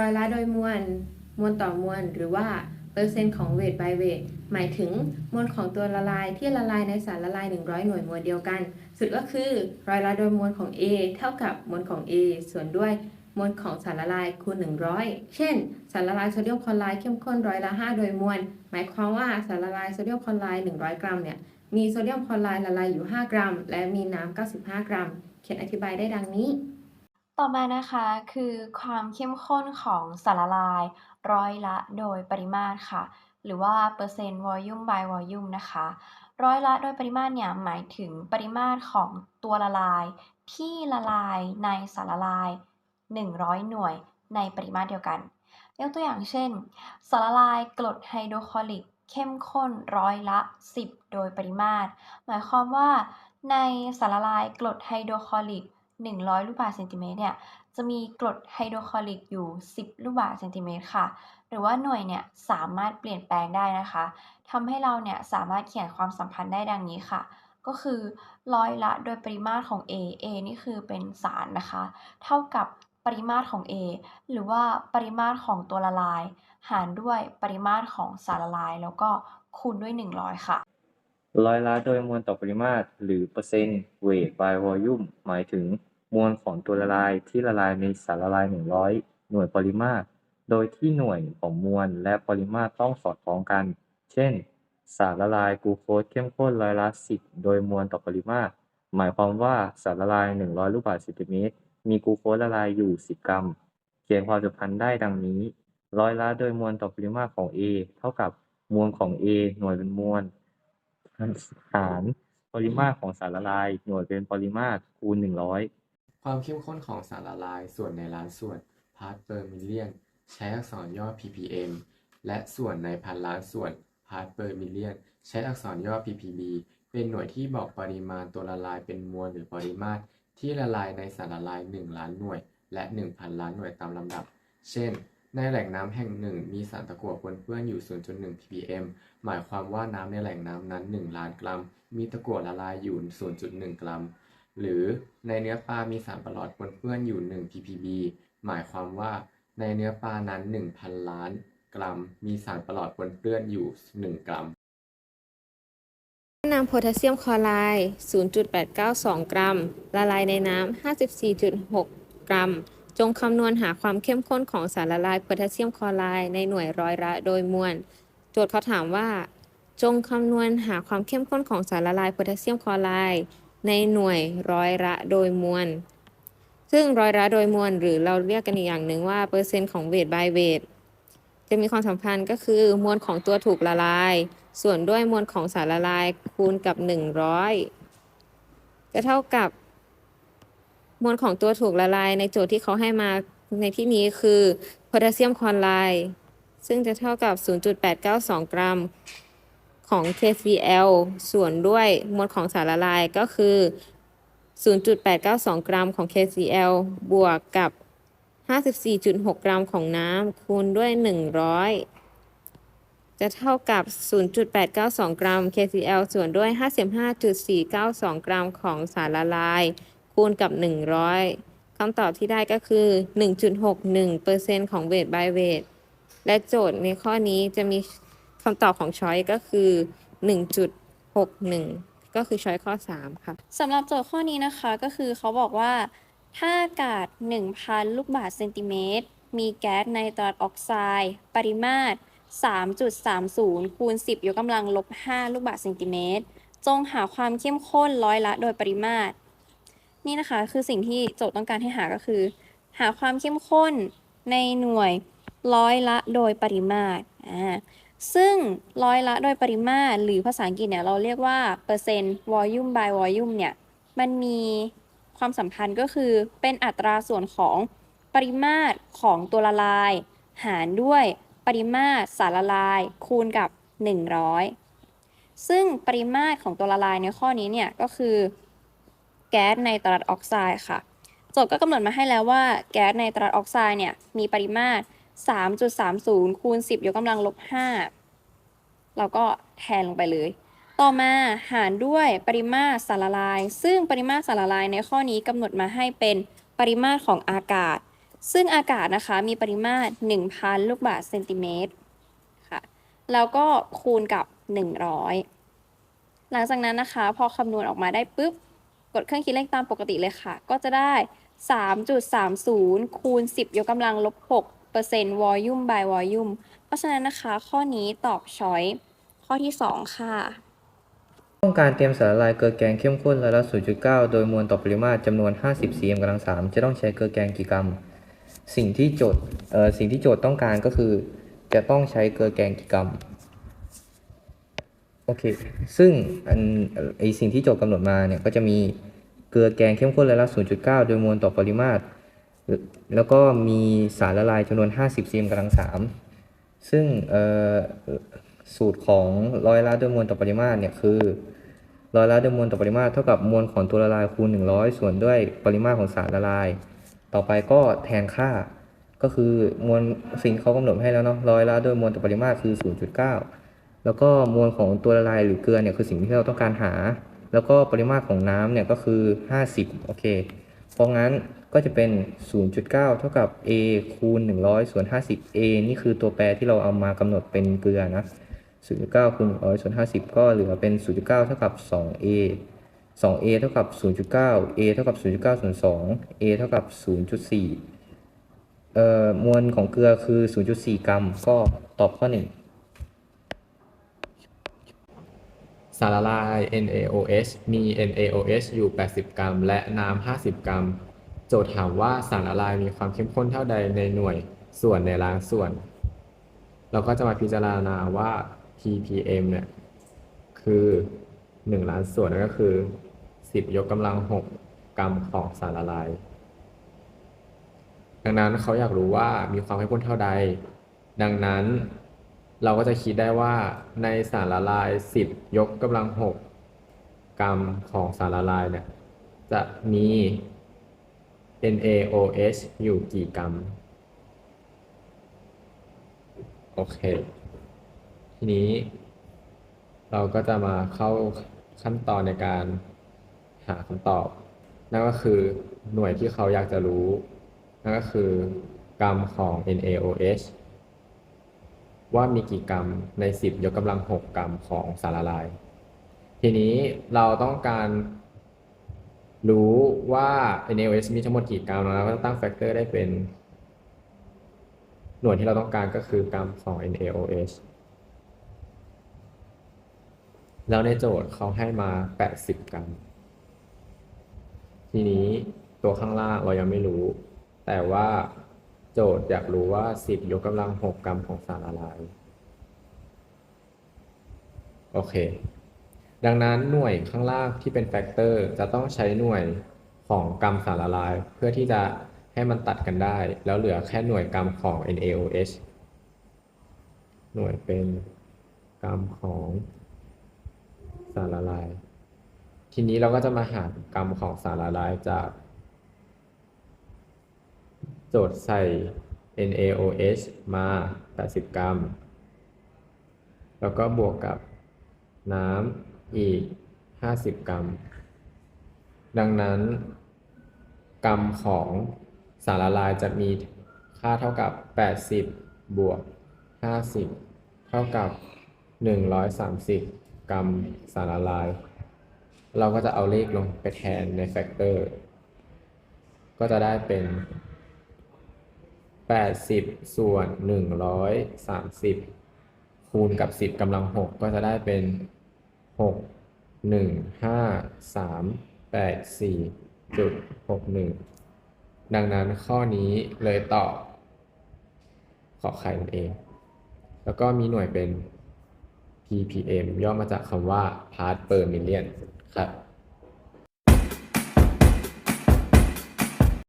ร้อยละโดยมวล มวลต่อมวล หรือว่าเปอร์เซ็นต์ของเวท by เวท หมายถึงมวลของตัวละลายที่ละลายในสารละลาย 100 หน่วยมวลเดียวกัน สุดก็คือร้อยละโดยมวลของ A เท่ากับมวลของ A ส่วนด้วยมวลของสารละลายคูณ 100 เช่น สารละลายโซเดียมคลอไรด์เข้มข้นร้อยละ 5 โดยมวล หมายความว่าสารละลายโซเดียมคลอไรด์100 กรัมเนี่ย มีโซเดียมคลอไรด์ละลายอยู่ 5 กรัม และมีน้ำ95 กรัม เขียนอธิบายได้ดังนี้ ต่อมานะคะคือความเข้มข้นของสารละลายร้อยละโดยปริมาตรค่ะ หรือว่าเปอร์เซ็นต์ volume by volume นะคะ ร้อยละโดยปริมาตรเนี่ยหมายถึงปริมาตรของตัวละลาย ที่ละลายในสารละลาย 100 หน่วยในปริมาตรเดียวกันยกตัวอย่างเช่น สารละลายกรดไฮโดรคลอริกเข้มข้นร้อยละ 10 โดยปริมาตร หมายความว่าในสารละลายกรดไฮโดรคลอริก 100 ลูกบาศก์เซนติเมตรเนี่ย จะมีกรดไฮโดรคลอริกอยู่ 10 ลูกบาศก์เซนติเมตรค่ะ หรือว่าหน่วยเนี่ยสามารถเปลี่ยนแปลงได้นะคะทำให้เราเนี่ยสามารถเขียนความสัมพันธ์ได้ดังนี้ค่ะ ก็คือร้อยละโดยปริมาตรของ A A นี่คือเป็นสารนะคะ เท่ากับปริมาตรของ A หรือว่าปริมาตรของตัวละลาย หารด้วยปริมาตรของสารละลาย แล้วก็คูณด้วย 100 ค่ะร้อยละโดยมวลต่อปริมาตร หรือเปอร์เซ็นต์ weight by volume หมายถึง มวลของตัวละลายที่ละลายในสารละลาย 100 หน่วยปริมาตร โดยที่หน่วยของมวลและปริมาตรต้องสอดคล้องกัน เช่น สารละลายกลูโคสเข้มข้นร้อยละ10 โดยมวลต่อปริมาตร หมายความว่าสารละลาย 100 ลูกบาศก์เซนติเมตร มีกลูโคสละลายอยู่ 10 กรัม เขียนความสัมพันธ์ได้ดังนี้ ร้อยละโดยมวลต่อปริมาตรของ A เท่ากับมวลของ A หน่วยเป็นมวลหารปริมาตรของสารละลาย หน่วยเป็นปริมาตรคูณ 100 ความเข้มข้นของสารละลายส่วนในล้านส่วน part per million ใช้อักษรย่อ ppm และส่วนในพันล้านส่วน part per million ใช้อักษรย่อ ppb เป็นหน่วยที่บอกปริมาณตัวละลายเป็นมวลหรือปริมาตร ที่ละลายในสารละลาย 1 ล้านหน่วย และ 1,000 ล้านหน่วยตามลำดับ เช่น ในแหล่งน้ำแห่งหนึ่งมีสารตะกั่วปนเปื้อนอยู่ 0.1 ppm หมายความว่าน้ำในแหล่งน้ำนั้น 1 ล้านกรัม มีตะกั่วละลายอยู่ 0.1 กรัม หรือในเนื้อปลา มีสารประหลอดปนเปื้อนอยู่ 1 ppb หมายความว่าในเนื้อปลานั้น 1,000 ล้าน กรัม มีสารประหลอดปนเปื้อนอยู่ 1 กรัมน้ำโพแทสเซียมคลอไรด์ 0.892 กรัม ละลายในน้ำ 54.6 กรัม จงคำนวณหาความเข้มข้นของสารละลายโพแทสเซียมคลอไรด์ในหน่วยร้อยละโดยมวล โจทย์เขาถามว่า จงคำนวณหาความเข้มข้นของสารละลายโพแทสเซียมคลอไรด์ ในหน่วยร้อยละโดยมวล ซึ่งร้อยละโดยมวลหรือเราเรียกกันอีกอย่างหนึ่งว่าเปอร์เซ็นต์ของเวท by เวทจะมีความสัมพันธ์ก็คือมวลของตัวถูกละลาย ส่วนด้วยมวลของสารละลายคูณกับ 100 จะเท่ากับ มวลของตัวถูกละลายในโจทย์ที่เขาให้มาในที่นี้คือโพแทสเซียมคลอไรด์ซึ่งจะเท่ากับ 0.892 กรัม ของ KCl ส่วนด้วยมวลของสารละลายก็คือ 0.892 กรัมของ KCl บวกกับ 54.6 กรัมของน้ำคูณด้วย 100 จะเท่ากับ 0.892 กรัม KCl ส่วนด้วย 55.492 กรัมของสารละลาย คูณกับ 100คำตอบที่ได้ก็คือ 1.61%ของเวท by เวทและโจทย์ในข้อนี้จะมี คำตอบของช้อยก็คือ 1.61 ก็คือช้อยข้อ 3 ค่ะสำหรับโจทย์ข้อนี้นะคะก็คือเขาบอกว่า ถ้าอากาศ 1,000 ลูกบาศก์เซนติเมตร มีแก๊สไนตรัสออกไซด์ ปริมาตร 3.30 คูณ 10 ยกกำลังลบ 5 ลูกบาศก์เซนติเมตร จงหาความเข้มข้นร้อยละโดยปริมาตร นี่นะคะคือสิ่งที่โจทย์ต้องการให้หาก็คือ หาความเข้มข้นในหน่วยร้อยละโดยปริมาตรอ่า ซึ่งร้อยละโดยปริมาตรหรือภาษาอังกฤษเนี่ยเราเรียกว่าเปอร์เซ็นต์ volume by volume เนี่ยมันมีความสัมพันธ์ก็คือเป็นอัตราส่วนของปริมาตรของตัวละลาย หารด้วยปริมาตรสารละลายคูณกับ 100 ซึ่งปริมาตรของตัวละลายในข้อนี้เนี่ยก็คือแก๊สไนตรัสออกไซด์ค่ะโจทย์ก็กำหนดมาให้แล้วว่าแก๊สไนตรัสออกไซด์เนี่ยมีปริมาตร 3.30 คูณ 10 ยกกำลังลบ 5 เราก็แทนลงไปเลย ต่อมาหารด้วยปริมาตรสารละลาย ซึ่งปริมาตรสารละลายในข้อนี้กำหนดมาให้เป็นปริมาตรของอากาศ ซึ่งอากาศนะคะมีปริมาตร 1,000 ลูกบาศก์เซนติเมตรค่ะแล้วก็คูณกับ 100 หลังจากนั้นนะคะ พอคำนวณออกมาได้ปุ๊บ กดเครื่องคิดเลขตามปกติเลยค่ะ ก็จะได้ 3.30 คูณ 10 ยกกำลังลบ 6 เปอร์เซ็นต์ volume by volume เพราะฉะนั้นนะคะ ข้อนี้ตอบช้อยข้อที่ 2 ค่ะ ต้องการเตรียมสารละลายเกลือแกงเข้มข้นร้อยละ0.9 โดยมวลต่อปริมาตรจำนวน 50 cm กำลัง 3 จะต้องใช้เกลือแกงกี่กรัม สิ่งที่โจทย์เอ่อสิ่งที่โจทย์ต้องการก็คือ จะต้องใช้เกลือแกงกี่กรัมโอเค ซึ่งอันไอสิ่งที่โจทย์กำหนดมาเนี่ยก็จะมีเกลือแกงเข้มข้นร้อยละ0.9 โดยมวลต่อปริมาตร แล้วก็มีสารละลายจำนวน 50 cm กำลัง 3 ซึ่งสูตรของร้อยละโดยมวลต่อปริมาตรเนี่ยคือร้อยละโดยมวลต่อปริมาตรเท่ากับมวลของตัวละลายคูณ 100 ส่วนด้วยปริมาตรของสารละลาย ต่อไปก็แทนค่า ก็คือมวลสิ่งเขากำหนดให้แล้วเนาะร้อยละโดยมวลต่อปริมาตรคือ 0.9 แล้วก็มวลของตัวละลายหรือเกลือเนี่ยคือสิ่งที่เราต้องการหา แล้วก็ปริมาตรของน้ำเนี่ยก็คือ 50 โอเค เพราะงั้นก็จะเป็น 0.9 เท่ากับ a คูณ 100 ส่วน 50 a นี่คือตัวแปรที่เราเอามากำหนดเป็นเกลือนะ0.9คูณ100ส่วน50 ก็เหลือเป็น 0.9 เท่ากับ 2a 2a เท่ากับ 0.9 a เท่ากับ 0.9 ส่วน 2 a เท่ากับ 0.4เอ่อมวลของเกลือคือ 0.4 กรัม ก็ตอบข้อ 1 สารละลาย NaOH มี NaOH อยู่ 80 กรัม และน้ำ 50 กรัม โจทย์ถามว่าสารละลายมีความเข้มข้นเท่าใดในหน่วยส่วนในล้านส่วน เราก็จะมาพิจารณาว่า ppm เนี่ย คือ 1 ล้านส่วนนั่นก็คือ 10 ยกกำลัง 6 กรัมของสารละลาย ดังนั้นเขาอยากรู้ว่ามีความเข้มข้นเท่าใด ดังนั้น เราก็จะคิดได้ว่าในสารละลาย 10 ยกกำลัง 6 กรัมของสารละลายเนี่ยจะมี NaOH อยู่กี่กรัม โอเค ทีนี้ เราก็จะมาเข้าขั้นตอนในการหาคำตอบ นั่นก็คือหน่วยที่เขาอยากจะรู้ นั่นก็คือกรัมของ NaOH ว่ามีกี่กรัมใน 10 ยกกำลัง 6 กรัมของสารละลาย ทีนี้เราต้องการรู้ว่า NaOH มีทั้งหมดกี่กรัมแล้วก็ตั้งแฟกเตอร์ได้เป็น หน่วยที่เราต้องการก็คือกรัมของ NaOH แล้วในโจทย์เขาให้มา 80 กรัม ทีนี้ตัวข้างล่างเรายังไม่รู้ แต่ว่า โจทย์อยากรู้ว่า 10 ยกกำลัง 6 กรัมของสารละลาย โอเค ดังนั้นหน่วยข้างล่างที่เป็นแฟกเตอร์จะต้องใช้หน่วยของกรัมสารละลาย เพื่อที่จะให้มันตัดกันได้ แล้วเหลือแค่หน่วยกรัมของ NaOH หน่วยเป็นกรัมของสารละลาย ทีนี้เราก็จะมาหากรัมของสารละลายจาก โจทย์ใส่ NaOH มา 80 กรัม แล้วก็บวกกับน้ำอีก 50 กรัม ดังนั้น กรัมของสารละลายจะมีค่าเท่ากับ 80 บวก 50 เท่ากับ 130 กรัมสารละลาย เราก็จะเอาเลขลงไปแทนในแฟกเตอร์ ก็จะได้เป็น 80 ส่วน 130 คูณกับ 10กำลัง 6 ก็จะได้เป็น 6 1 5 3 8 4จุด61 ดังนั้นข้อนี้เลยตอบขอไข่นั่นเอง แล้วก็มีหน่วยเป็น ppm ย่อมาจากคำว่า part per million ครับ